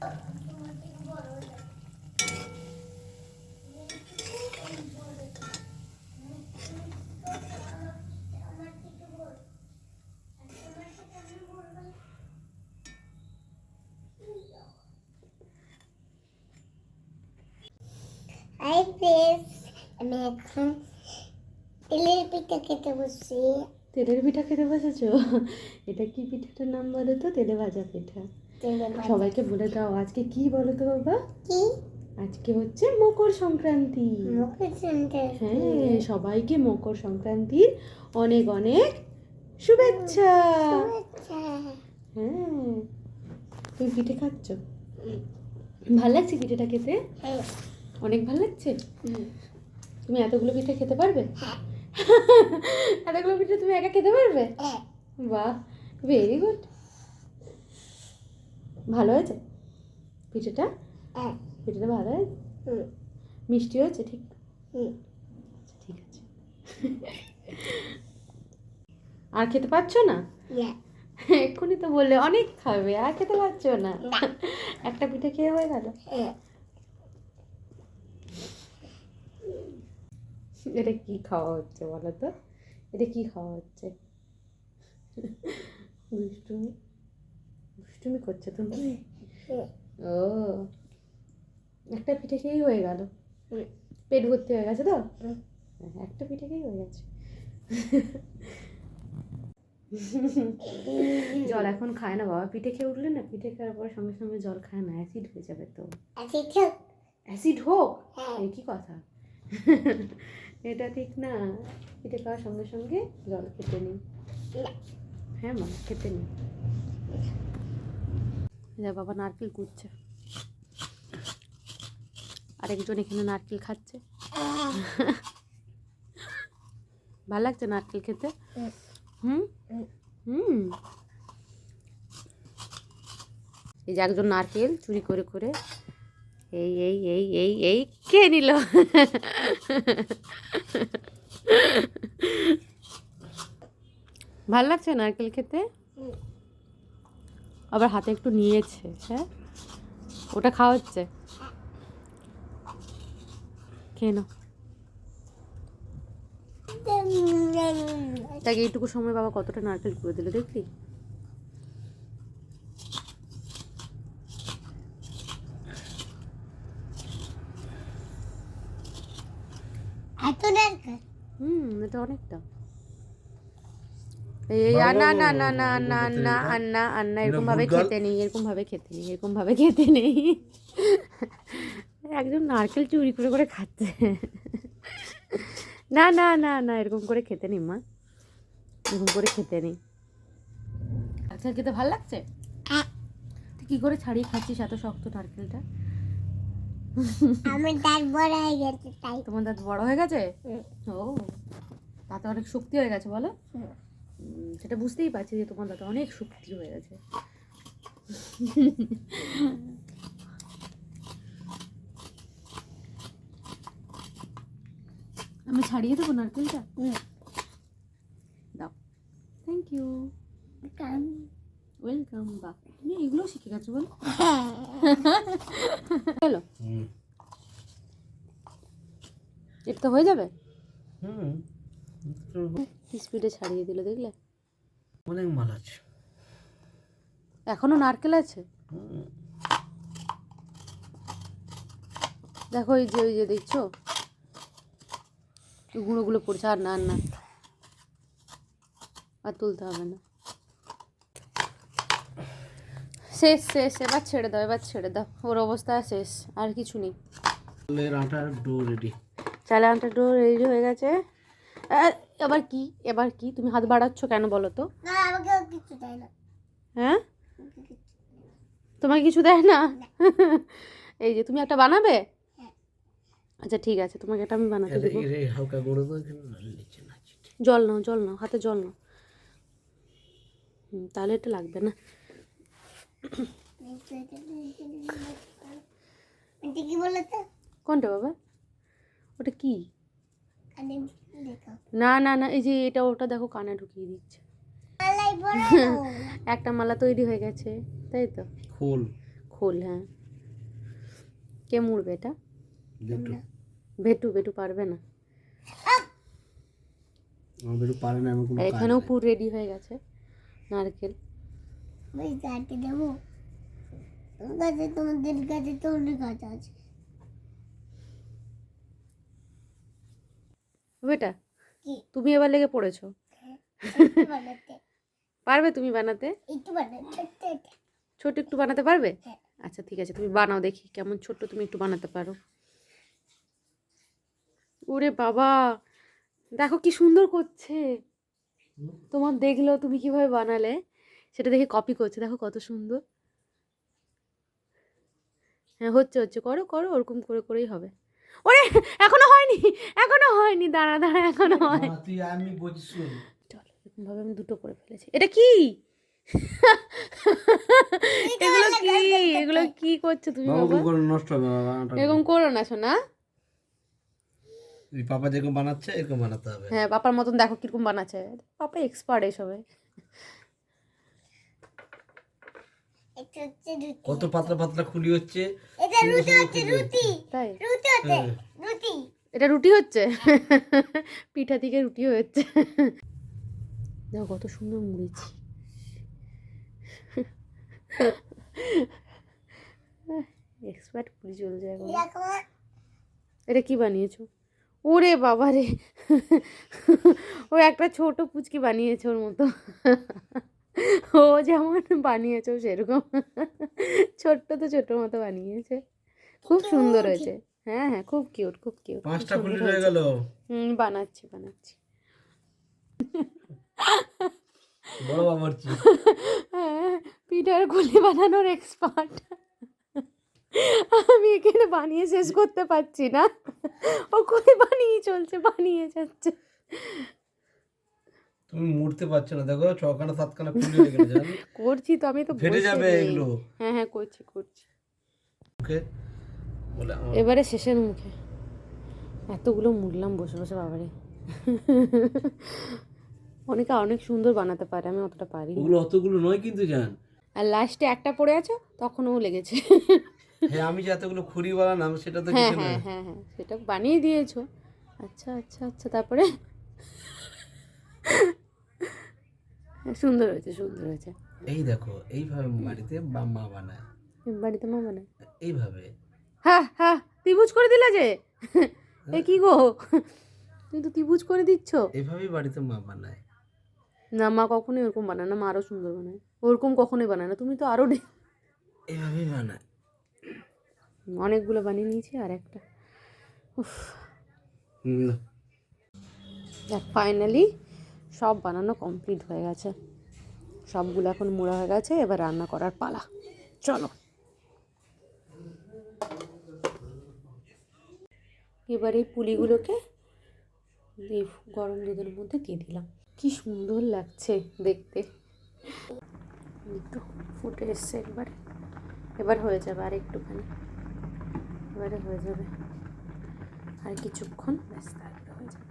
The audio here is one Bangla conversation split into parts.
হাই ফ্রেন্ডস আমি এখন তেলের পিঠা খেতে বসছি। তেলের পিঠা খেতে বসেছো? এটা কি পিঠাটার নাম বলো তো? তেলে ভাজা পিঠা। সবাইকে বলে দাও আজকে কি বলো তো বাবা? কি? আজকে হচ্ছে মকর সংক্রান্তি। মুখে শুনতে হ্যাঁ সবাইকে মকর সংক্রান্তির অনেক অনেক শুভেচ্ছা। হ্যাঁ তুমি পিঠে খাচ্ছ? ভালো লাগছে পিঠেটা খেতে? হ্যাঁ। অনেক ভালো লাগছে? তুমি এতগুলো পিঠে খেতে পারবে? এতগুলো পিঠে তুমি একা খেতে পারবে? হ্যাঁ। বাহ ভেরি গুড ভালো হয়েছে? পিঠেটা? হ্যাঁ। পিঠেটা ভালো হয়েছে? মিষ্টি হয়েছে ঠিক? আচ্ছা ঠিক আছে। আর খেতে পারছ না? এক্ষুনি তো বললে অনেক খাবে আর খেতে পারছ না। একটা পিঠে খেয়ে হয়ে গেল। হ্যাঁ। এটা কি খাওয়া হচ্ছে বলো তো? এটা কি খাওয়া হচ্ছে? দুষ্টুমি। দুষ্টুমি করছে তুমি? ও একটা পিঠে খেয়েই হয়ে গেল। পেট ভর্তি হয়ে গেছে তো? একটা পিঠে খেয়েই হয়ে গেছে। জল এখন খায় না বাবা। পিঠে খেয়ে উঠলে না পিঠে খাওয়ার পর সঙ্গে সঙ্গে জল খায় না। অ্যাসিড হয়ে যাবে তো। অ্যাসিড হোক। হ্যাঁ। এই কি কথা? এটা ঠিক না। পিঠে খাওয়ার সঙ্গে সঙ্গে জল খেতে নেই হ্যাঁ মা খেতে নেই যা বাবা নারকেল কুচ্ছে আরেকজন এখানে নারকেল খাচ্ছে। ভালো লাগছে নারকেল খেতে? হুম। হুম। এই যে একজন নারকেল চুরি করে করে এই এই এই এই এই কে নিল? ভালো লাগছে নারকেল খেতে। আবার হাতে একটু নিয়েছে হ্যাঁ? ওটা খাওয়া হচ্ছে নাও। তাকে এইটুকু সময় বাবা কতটা নারকেল করে দিল দেখলি? এত দরকার হুম এটা অনেকটা। এই না না না না না না আন্না আন্না এরকম ভাবে খেতে নেই এরকম ভাবে খেতে নেই এরকম ভাবে খেতে নেই একজন নারকেল চুরি করে করে খাচ্ছে না না না না এরকম করে খেতে নেই মা এরকম করে খেতে নেই আচ্ছা খেতে ভালো লাগছে। তুই কি করে ছাড়িয়ে খাচ্ছিস এত শক্ত নারকেলটা আমার দাঁত বড় হয়ে গেছে তাই তোমার দাঁত বড় হয়ে গেছে। ও তাতে অনেক শক্তি হয়ে গেছে বলো সেটা বুঝতেই পারছি যে তোমার দাদা অনেক শক্তি হয়ে গেছে। আমি ছাড়িয়ে দেবো নারকেলটা? হুম। দাও। থ্যাংক ইউ ওয়েলকাম বা তুমি এগুলো শিখে গেছো বলো? হ্যালো চলো। এটা তো হয়ে যাবে? হুম। স্পিডে ছাড়িয়ে দিল দেখলে? অনেক মাল আছে। এখনও নারকেল আছে? দেখো এই যে ওই যে দেখছ? এই গুঁড়োগুলো পড়ছে আর না আর না। আর তুলতে হবে না। শেষ শেষ এবার ছেড়ে দাও এবার ছেড়ে দাও। ওর অবস্থা শেষ আর কিছু নেই। চালের আটার ডো রেডি চালে আনটা একটু রেডি হয়ে গেছে। এবার কি এবার কি তুমি হাত বাড়াচ্ছ কেন বলো তো হ্যাঁ তোমাকে কিছু দেয় না এই যে তুমি একটা বানাবে আচ্ছা ঠিক আছে তোমাকে এটা আমি বানাতে দেবো এই হালকা গুঁড়ো তো এখানে নিচে না জল নাও জল নাও হাতে জল নাও হুম, তাহলে এটা লাগবে না কোনটা বাবা ওটা কি না না না এই যে এটা ওটা দেখো কানে ঢুকিয়ে দিচ্ছে। একটা মালা তৈরি হয়ে গেছে তাই তো? খোল। খোল হ্যাঁ। কে মুড়বে এটা? ভেটু ভেটু পারবে না। পারে না এখানেও। পুর রেডি হয়ে গেছে নারকেল। ওই গাছে দেবো। গাছে তোমাদের অনেক গাছ আছে। বেটা তুমি এবার লেগে পড়েছো। পারবে তুমি বানাতে? ছোট একটু বানাতে পারবে? হ্যাঁ। আচ্ছা ঠিক আছে তুমি বানাও দেখি কেমন ছোট্ট তুমি একটু বানাতে পারো। ওরে বাবা দেখো কি সুন্দর করছে। তোমার দেখল তুমি কীভাবে বানালে? সেটা দেখে কপি করছে দেখো কত সুন্দর। হ্যাঁ হচ্ছে হচ্ছে করো করো ওরকম করে করেই হবে। ওরে এখনও হয়নি এখনও হয়নি দাঁড়া দাঁড়া এখনও হয় তুই আমি বলছি চল এরকম ভাবে আমি দুটো করে ফেলেছি। এটা কি? এগুলো কি? এগুলো কি করছ তুমি নষ্ট হবে এরকম করো না শোনা পাপা যেরকম বানাচ্ছে এরকম বানাতে হবে। হ্যাঁ পাপার মতন দেখো কীরকম বানাচ্ছে। পাপা এক্সপার্ট এসবে। কত পাতলা পাতলা খুলি হচ্ছে। এটা রুটি হচ্ছে তাই? রুটি এটা রুটি হচ্ছে? পিঠা থেকে রুটি হচ্ছে। দেখো কত সুন্দর মুড়েছি এক্সপার্ট পুরি চলছে এখন। এটা কি বানিয়েছো? ওরে বাবা রে। ও একটা ছোট পুচকি বানিয়েছে ওর মতো। ও যেমন বানিয়েছে সেরকম। ছোট্ট তো ছোট মতো বানিয়েছে। খুব সুন্দর হয়েছে। হ্যাঁ হ্যাঁ খুব কিউট খুব কিউট পাঁচটা খুলি রয়ে গেল। হুম বানাচ্ছি বানাচ্ছি। বড় বাবার চি হ্যাঁ পিঠার গুলি বানানোর এক্সপার্ট আমি এখানে বানিয়ে শেষ করতে পারছি না। ও কই বানিয়ে চলছে বানিয়ে যাচ্ছে। তুমি মুড়তে পারছ না দেখো ছখানা সাতখানা খুলি গেলে জানো? করছি তো আমি তো ফেটে যাবে এগুলো। হ্যাঁ হ্যাঁ করছি করছি। ওকে বলে এবারে শেষের মুখে। এতগুলো মুড়লাম বসে বসে বাবারে। অনেকে অনেক সুন্দর বানাতে পারে আমি অতটা পারি না। ওগুলো অতগুলো নয় কিন্তু জান। আর লাস্টে একটা পড়ে আছে তখনও লেগেছে। হ্যাঁ আমি যে এতগুলো খুরি বানালাম সেটা তো হ্যাঁ হ্যাঁ হ্যাঁ হ্যাঁ সেটা বানিয়ে দিয়েছ। আচ্ছা আচ্ছা আচ্ছা তারপরে? সুন্দর হয়েছে সুন্দর হয়েছে। এই দেখো এইভাবে বাড়িতে মা বানায়। বাড়িতে মা বানায়? এইভাবে। হ্যাঁ হ্যাঁ ত্রিভুজ করে দিলা যে? এ কি গো? তুমি তো ত্রিভুজ করে দিচ্ছ। এইভাবেই বাড়িতে মা বানায়। না মা কখনোই ওরকম বানায় না মা আরও সুন্দর বানায়। ওরকম কখনোই বানায় না তুমি তো আরও এইভাবেই বানায়। অনেকগুলো বানিয়ে নিয়েছি আর একটা। দেখ ফাইনালি সব বানানো কমপ্লিট হয়ে গেছে। সবগুলো এখন মোড়া হয়ে গেছে, এবার রান্না করার পালা। চলো। এবার এই পুলিগুলোকে গরম দুধের মধ্যে দিয়ে দিলাম। কি সুন্দর লাগছে দেখতে। তো ফুটে এসছে একবারে। এবার হয়ে যাবে আর একটুখানি। এবারে হয়ে যাবে। আর কিছুক্ষণ ব্যস্ত তারপরে হয়ে যাবে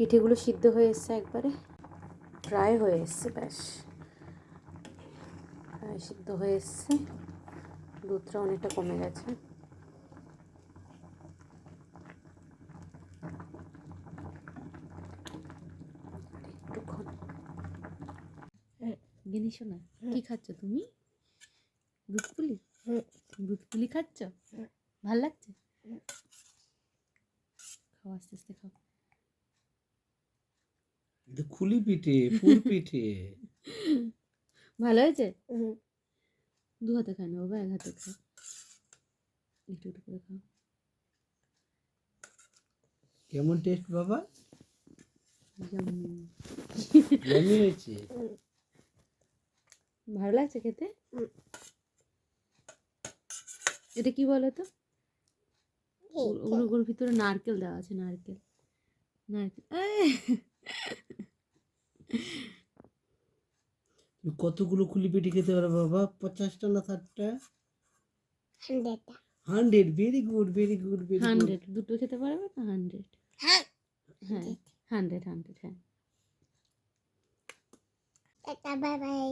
পিঠেগুলো সিদ্ধ হয়ে এসছে একবারে। প্রায় হয়ে এসছে ব্যাস। সিদ্ধ হয়ে এসছে। দুধটা অনেকটা কমে গেছে। আর একটুক্ষণ জিনিস কি খাচ্ছ তুমি? দুধ পুলি দুধ পুলি খাচ্ছ ভালো লাগছে? খাও আস্তে আস্তে খাও। খুলি পিঠে পুর পিঠে। ভালো হয়েছে? দু হাতে খায় না বাবা এক হাতে খাও একটু একটু করে খাও। কেমন টেস্ট বাবা. হয়েছে? ভালো লাগছে খেতে? এটা কি বলো তো? ওর ভিতরে নারকেল দেওয়া আছে নারকেল। নারকেল! তুমি কতগুলো কুলি পিঠে খেতে পারো বাবা? পঞ্চাশটা না ষাটটা? Hundred. Very good very good very hundred. দুটো খেতে পারবে না হান্ড্রেড। হ্যাঁ। হ্যাঁ। হান্ড্রেড হান্ড্রেড হ্যাঁ। Bye bye.